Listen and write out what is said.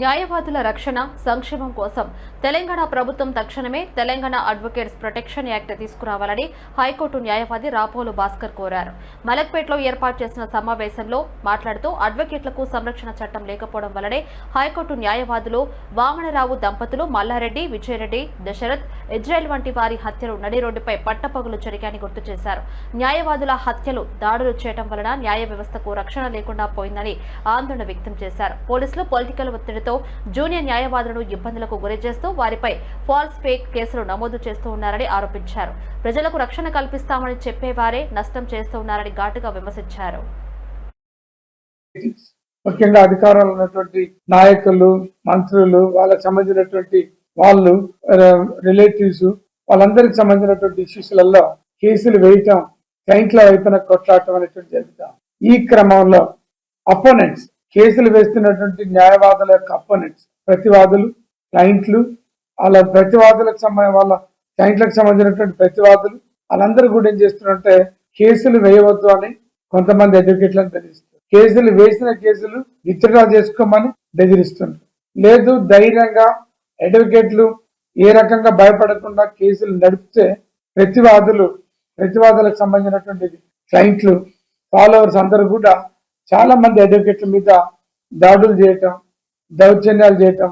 న్యాయవాదుల రక్షణ సంక్షేమం కోసం తెలంగాణ ప్రభుత్వం తక్షణమే తెలంగాణ అడ్వకేట్స్ ప్రొటెక్షన్ యాక్ట్ తీసుకురావాలని హైకోర్టు న్యాయవాది రాపోలు భాస్కర్ కోరారు. మలక్పేటలో ఏర్పాటు చేసిన సమావేశంలో మాట్లాడుతూ అడ్వకేట్లకు సంరక్షణ చట్టం లేకపోవడం వల్లనే హైకోర్టు న్యాయవాదులు వామనరావు దంపతులు మల్లారెడ్డి విజయరెడ్డి దశరథ్ ఇజ్రాయెల్ వంటి వారి హత్యలు నడి రోడ్డుపై పట్టపగులు జరిగాయని గుర్తు చేశారు. న్యాయవాదుల హత్యలు దాడులు చేయడం వలన న్యాయ వ్యవస్థకు రక్షణ లేకుండా పోయిందని ఆందోళన వ్యక్తం చేశారు. పోలీసులు పొలిటికల్ ఒత్తిడితో జూనియర్ న్యాయవాదులను ఇబ్బందులకు గురి చేస్తూ వారిపై ఫాల్స్ ఫేక్ కేసులు నమోదు చేస్తూ ఉన్నారని ఆరోపించారు. ప్రజలకు రక్షణ కల్పిస్తామని చెప్పేవారే నష్టం చేస్తూ ఉన్నారని ఘాటుగా విమర్శించారు. ముఖ్యంగా అధికారంలో ఉన్నటువంటి నాయకులు మంత్రులు వాళ్ళకి సంబంధించినటువంటి వాళ్ళు రిలేటివ్స్ వాళ్ళందరికి సంబంధించినటువంటి ఇష్యూస్లలో కేసులు వేయటం క్లయింట్ల వైపున కొట్లాడటం అనేటువంటి జరుగుతాం. ఈ క్రమంలో అపోనెంట్స్ కేసులు వేస్తున్నటువంటి న్యాయవాదుల యొక్క అపోనెంట్స్ ప్రతివాదులు క్లయింట్లు వాళ్ళ ప్రతివాదులకు సంబంధించిన వాళ్ళ క్లయింట్లకు సంబంధించినటువంటి ప్రతివాదులు వాళ్ళందరూ కూడా ఏం చేస్తున్నారంటే కేసులు వేయవద్దు అని కొంతమంది అడ్వకేట్లను బెదిరిస్తారు కేసులు వేసిన కేసులు విత్డ్రా చేసుకోమని బెదిరిస్తుంటారు లేదు ధైర్యంగా అడ్వకేట్లు ఏ రకంగా భయపడకుండా కేసులు నడిపితే ప్రతివాదులు ప్రతివాదులకు సంబంధించినటువంటి క్లయింట్లు ఫాలోవర్స్ అందరూ కూడా చాలా మంది అడ్వకేట్ల మీద దాడులు చేయటం దౌర్జన్యాలు చేయటం